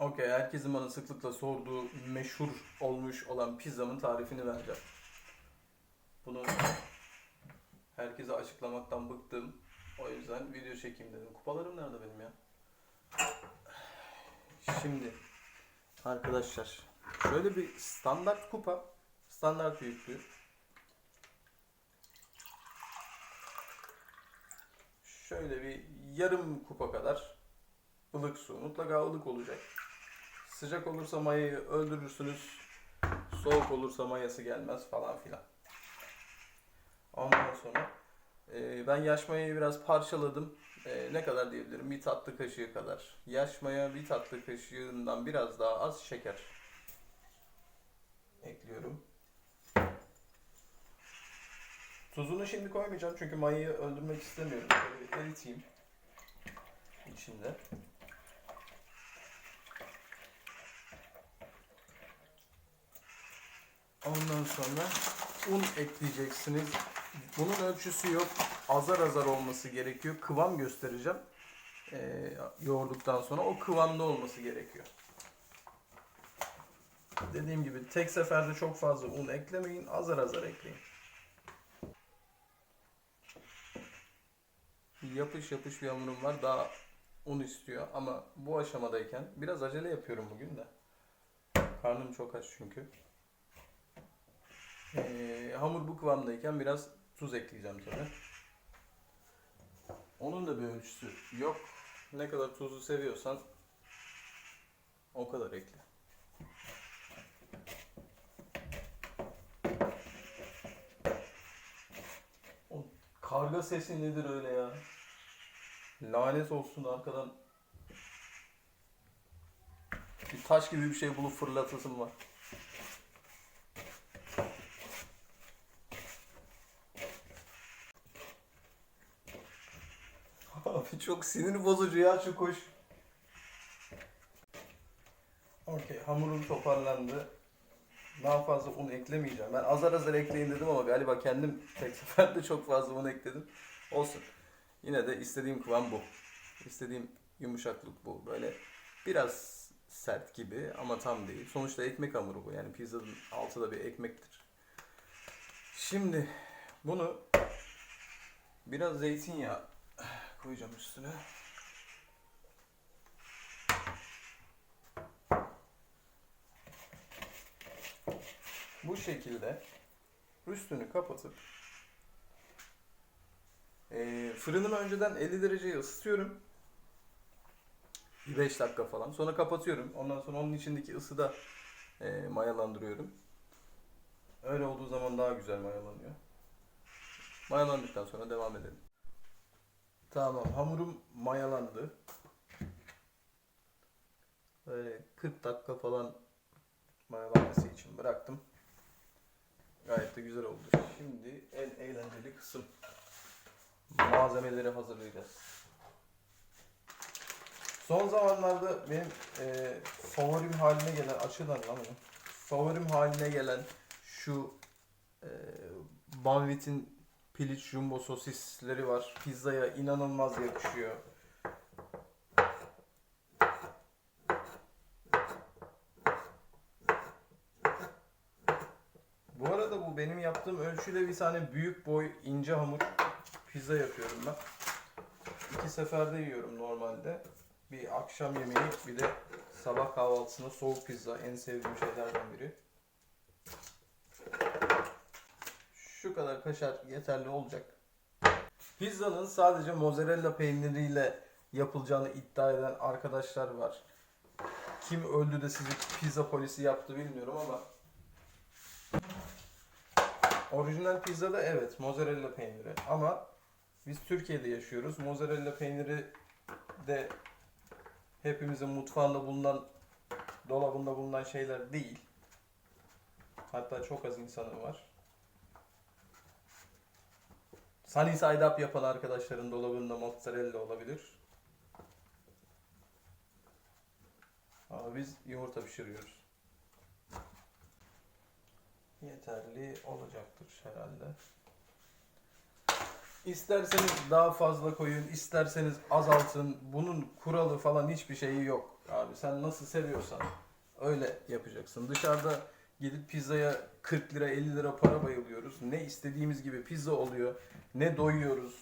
Okey, herkesin bana sıklıkla sorduğu meşhur olmuş olan pizzamın tarifini vereceğim. Bunu herkese açıklamaktan bıktım. O yüzden video çekeyim dedim. Kupalarım nerede benim ya? Şimdi arkadaşlar şöyle bir standart kupa, standart büyüklüğü. Şöyle bir yarım kupa kadar ılık su. Mutlaka ılık olacak. Sıcak olursa mayayı öldürürsünüz. Soğuk olursa mayası gelmez falan filan. Ondan sonra e, ben yaş mayayı biraz parçaladım. E, ne kadar diyebilirim? Bir tatlı kaşığı kadar. Yaş maya bir tatlı kaşığından biraz daha az şeker ekliyorum. Tuzunu şimdi koymayacağım çünkü mayayı öldürmek istemiyorum. Şöyle bir eriteyim içinde. Ondan sonra un ekleyeceksiniz. Bunun ölçüsü yok. Azar azar olması gerekiyor. Kıvam göstereceğim. Ee, yoğurduktan sonra o kıvamda olması gerekiyor. Dediğim gibi tek seferde çok fazla un eklemeyin. Azar azar ekleyin. Yapış yapış bir hamurum var. Daha un istiyor ama bu aşamadayken biraz acele yapıyorum bugün de. Karnım çok aç çünkü. Ee, hamur bu kıvamdayken biraz tuz ekleyeceğim tabi. Onun da bir ölçüsü yok. Ne kadar tuzlu seviyorsan o kadar ekle. O karga sesi nedir öyle ya? Lanet olsun arkadan. Bir taş gibi bir şey bulup fırlatasım var. Abi çok sinir bozucu ya şu koş. Okey hamurum toparlandı. Daha fazla un eklemeyeceğim. Ben azar azar ekleyin dedim ama galiba kendim tek seferde çok fazla un ekledim. Olsun. Yine de istediğim kıvam bu. İstediğim yumuşaklık bu. Böyle biraz sert gibi ama tam değil. Sonuçta ekmek hamuru bu. Yani pizzanın altı da bir ekmektir. Şimdi bunu biraz zeytinyağı koyacağım üstüne. Bu şekilde üstünü kapatıp e, fırınımı önceden 50 dereceye ısıtıyorum. Bir 5 dakika falan. Sonra kapatıyorum. Ondan sonra onun içindeki ısıda e, mayalandırıyorum. Öyle olduğu zaman daha güzel mayalanıyor. Mayalandıktan sonra devam edelim. Tamam hamurum mayalandı. Böyle 40 dakika falan mayalanması için bıraktım. Gayet de güzel oldu. Şimdi en eğlenceli kısım. Malzemeleri hazırlayacağız. Son zamanlarda benim e, favorim haline gelen açıdan lan bunu. Favorim haline gelen şu e, Banvit'in piliç jumbo sosisleri var. Pizzaya inanılmaz yakışıyor. Bu arada bu benim yaptığım ölçüyle bir tane büyük boy ince hamur pizza yapıyorum ben. İki seferde yiyorum normalde. Bir akşam yemeği bir de sabah kahvaltısında soğuk pizza en sevdiğim şeylerden biri. Şu kadar kaşar yeterli olacak. Pizzanın sadece mozzarella peyniriyle yapılacağını iddia eden arkadaşlar var. Kim öldü de sizi pizza polisi yaptı bilmiyorum ama Orijinal pizzada evet mozzarella peyniri ama biz Türkiye'de yaşıyoruz. Mozzarella peyniri de hepimizin mutfağında bulunan, dolabında bulunan şeyler değil. Hatta çok az insanı var. Sunny side up yapan arkadaşların dolabında mozzarella olabilir. Ama biz yumurta pişiriyoruz. Yeterli olacaktır herhalde. İsterseniz daha fazla koyun, isterseniz azaltın. Bunun kuralı falan hiçbir şeyi yok. Abi sen nasıl seviyorsan öyle yapacaksın. Dışarıda gidip pizzaya 40 lira 50 lira para bayılıyoruz. Ne istediğimiz gibi pizza oluyor, ne doyuyoruz.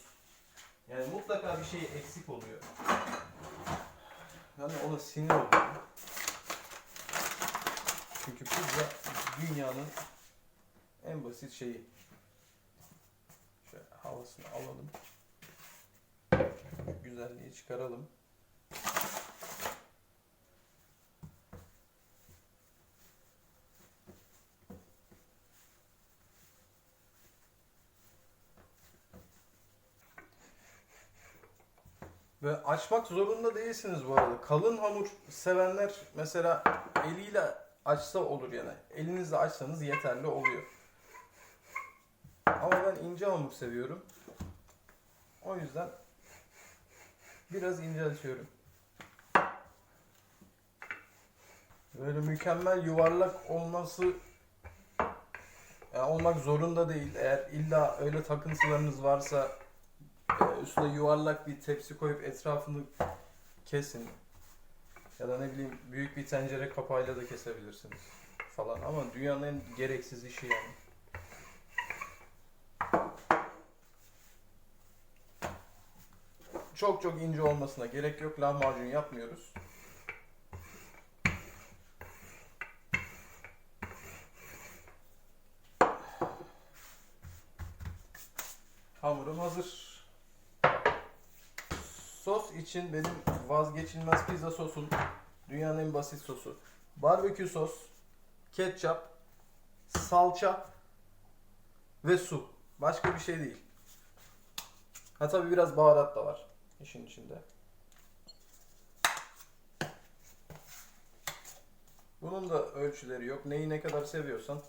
Yani mutlaka bir şey eksik oluyor. Ben de ona sinir oluyorum. Çünkü pizza dünyanın en basit şeyi. Şöyle havasını alalım. Güzelliği çıkaralım. Ve açmak zorunda değilsiniz bu arada. Kalın hamur sevenler mesela eliyle açsa olur yani. Elinizle açsanız yeterli oluyor. Ama ben ince hamur seviyorum. O yüzden biraz ince açıyorum. Böyle mükemmel yuvarlak olması yani olmak zorunda değil. Eğer illa öyle takıntılarınız varsa üstüne yuvarlak bir tepsi koyup etrafını kesin. Ya da ne bileyim büyük bir tencere kapağıyla da kesebilirsiniz falan. Ama dünyanın en gereksiz işi yani. Çok çok ince olmasına gerek yok. Lahmacun yapmıyoruz. Hamurum hazır. Sos için benim vazgeçilmez pizza sosum. Dünyanın en basit sosu. Barbekü sos, ketçap, salça ve su. Başka bir şey değil. Ha tabii biraz baharat da var işin içinde. Bunun da ölçüleri yok. Neyi ne kadar seviyorsan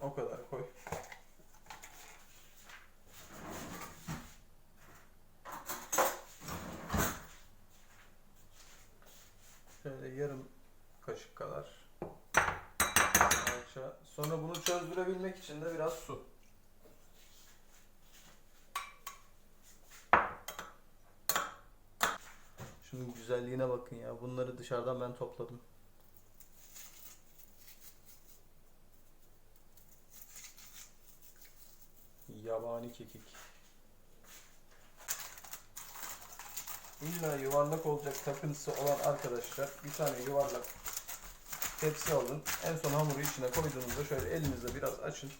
o kadar koy. Şöyle yarım kaşık kadar salça. Sonra bunu çözdürebilmek için de biraz su. Şunun güzelliğine bakın ya. Bunları dışarıdan ben topladım. Yabani kekik. İlla yuvarlak olacak takıntısı olan arkadaşlar bir tane yuvarlak tepsi alın. En son hamuru içine koyduğunuzda şöyle elinizle biraz açın.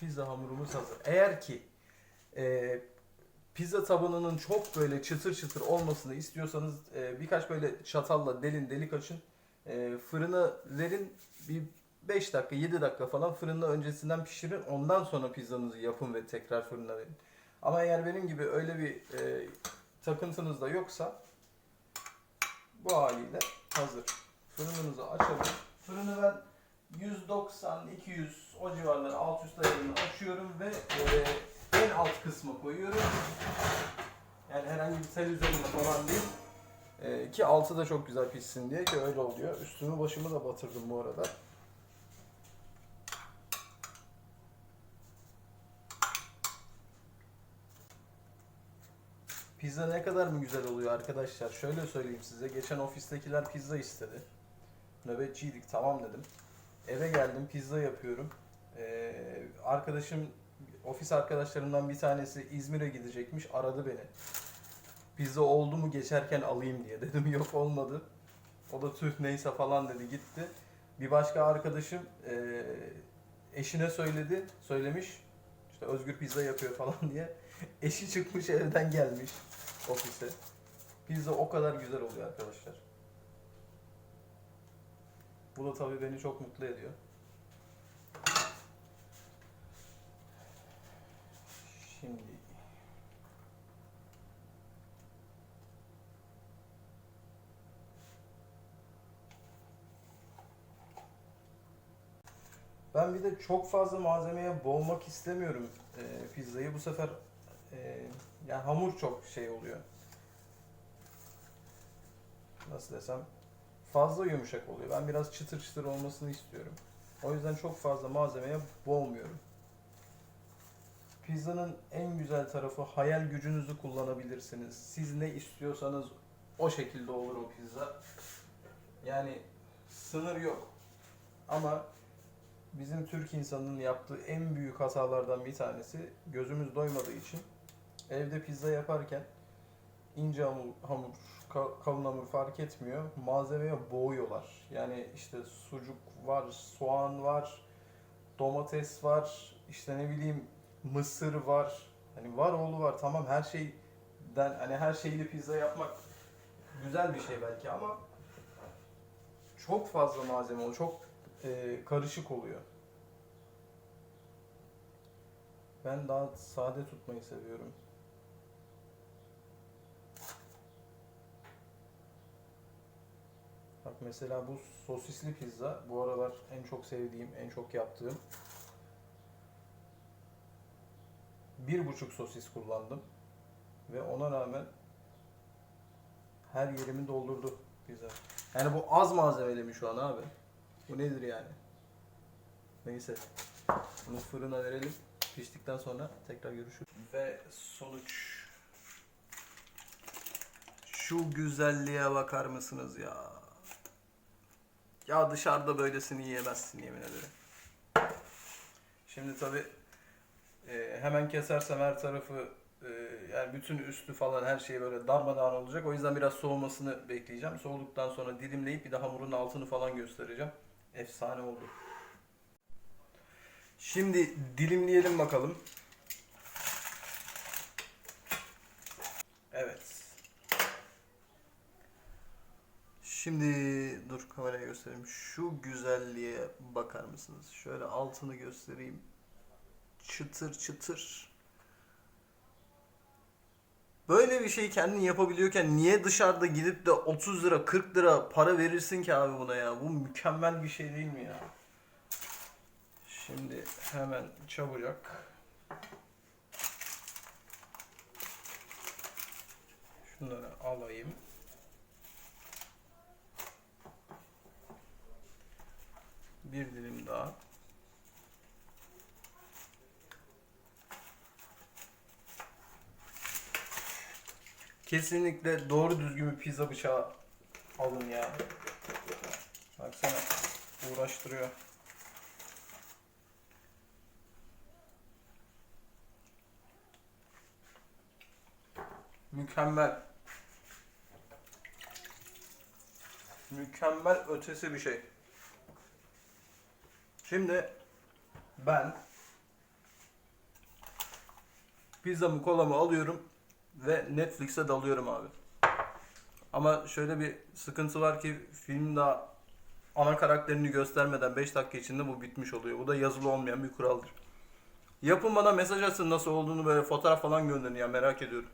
Pizza hamurumuz hazır. Eğer ki e, pizza tabanının çok böyle çıtır çıtır olmasını istiyorsanız e, birkaç böyle çatalla delin delik açın. E, fırına verin bir 5 dakika 7 dakika falan fırında öncesinden pişirin. Ondan sonra pizzanızı yapın ve tekrar fırına verin. Ama eğer benim gibi öyle bir e, takıntınız da yoksa bu haliyle hazır. Fırınımızı açalım. Fırını ben 190 200 o civarları alt üst ayarını açıyorum ve e, en alt kısmı koyuyorum. Yani herhangi bir televizyonda falan değil. E, ki altı da çok güzel pişsin diye ki öyle oluyor. Üstümü başımı da batırdım bu arada. Pizza ne kadar mı güzel oluyor arkadaşlar? Şöyle söyleyeyim size. Geçen ofistekiler pizza istedi. Nöbetçiydik tamam dedim. Eve geldim pizza yapıyorum. Ee, arkadaşım, ofis arkadaşlarımdan bir tanesi İzmir'e gidecekmiş. Aradı beni. Pizza oldu mu geçerken alayım diye. Dedim yok olmadı. O da tüh neyse falan dedi gitti. Bir başka arkadaşım e, eşine söyledi. Söylemiş. İşte Özgür pizza yapıyor falan diye. Eşi çıkmış evden gelmiş ofise. Pizza o kadar güzel oluyor arkadaşlar. Bu da tabii beni çok mutlu ediyor. Şimdi Ben bir de çok fazla malzemeye boğmak istemiyorum e, pizzayı. Bu sefer e, yani hamur çok şey oluyor. Nasıl desem fazla yumuşak oluyor. Ben biraz çıtır çıtır olmasını istiyorum. O yüzden çok fazla malzemeye boğmuyorum. Pizzanın en güzel tarafı hayal gücünüzü kullanabilirsiniz. Siz ne istiyorsanız o şekilde olur o pizza. Yani sınır yok. Ama bizim Türk insanının yaptığı en büyük hatalardan bir tanesi gözümüz doymadığı için evde pizza yaparken ince hamur, hamur kalın hamur fark etmiyor. Malzemeye boğuyorlar. Yani işte sucuk var, soğan var, domates var, işte ne bileyim mısır var. Hani var oğlu var. Tamam her şeyden hani her şeyli pizza yapmak güzel bir şey belki ama çok fazla malzeme oluyor. Çok e, karışık oluyor. Ben daha sade tutmayı seviyorum. Bak mesela bu sosisli pizza bu aralar en çok sevdiğim, en çok yaptığım. Bir buçuk sosis kullandım. Ve ona rağmen her yerimi doldurdu pizza. Yani bu az malzemeli mi şu an abi? Bu nedir yani? Neyse. Bunu fırına verelim. Piştikten sonra tekrar görüşürüz. Ve sonuç. Şu güzelliğe bakar mısınız ya? Ya dışarıda böylesini yiyemezsin yemin ederim. Şimdi tabi hemen kesersem her tarafı e, yani bütün üstü falan her şey böyle darmadağın olacak. O yüzden biraz soğumasını bekleyeceğim. Soğuduktan sonra dilimleyip bir de hamurun altını falan göstereceğim. Efsane oldu. Şimdi dilimleyelim bakalım. Evet. Şimdi dur kameraya göstereyim. Şu güzelliğe bakar mısınız? Şöyle altını göstereyim. Çıtır çıtır. Böyle bir şeyi kendin yapabiliyorken niye dışarıda gidip de 30 lira 40 lira para verirsin ki abi buna ya? Bu mükemmel bir şey değil mi ya? Şimdi hemen çabucak şunları alayım. Bir dilim daha. Kesinlikle doğru düzgün bir pizza bıçağı alın ya. Baksana uğraştırıyor. Mükemmel. Mükemmel ötesi bir şey. Şimdi ben pizzamı kolamı alıyorum ve Netflix'e dalıyorum abi. Ama şöyle bir sıkıntı var ki film daha ana karakterini göstermeden 5 dakika içinde bu bitmiş oluyor. Bu da yazılı olmayan bir kuraldır. Yapın bana mesaj atın nasıl olduğunu böyle fotoğraf falan gönderin ya merak ediyorum.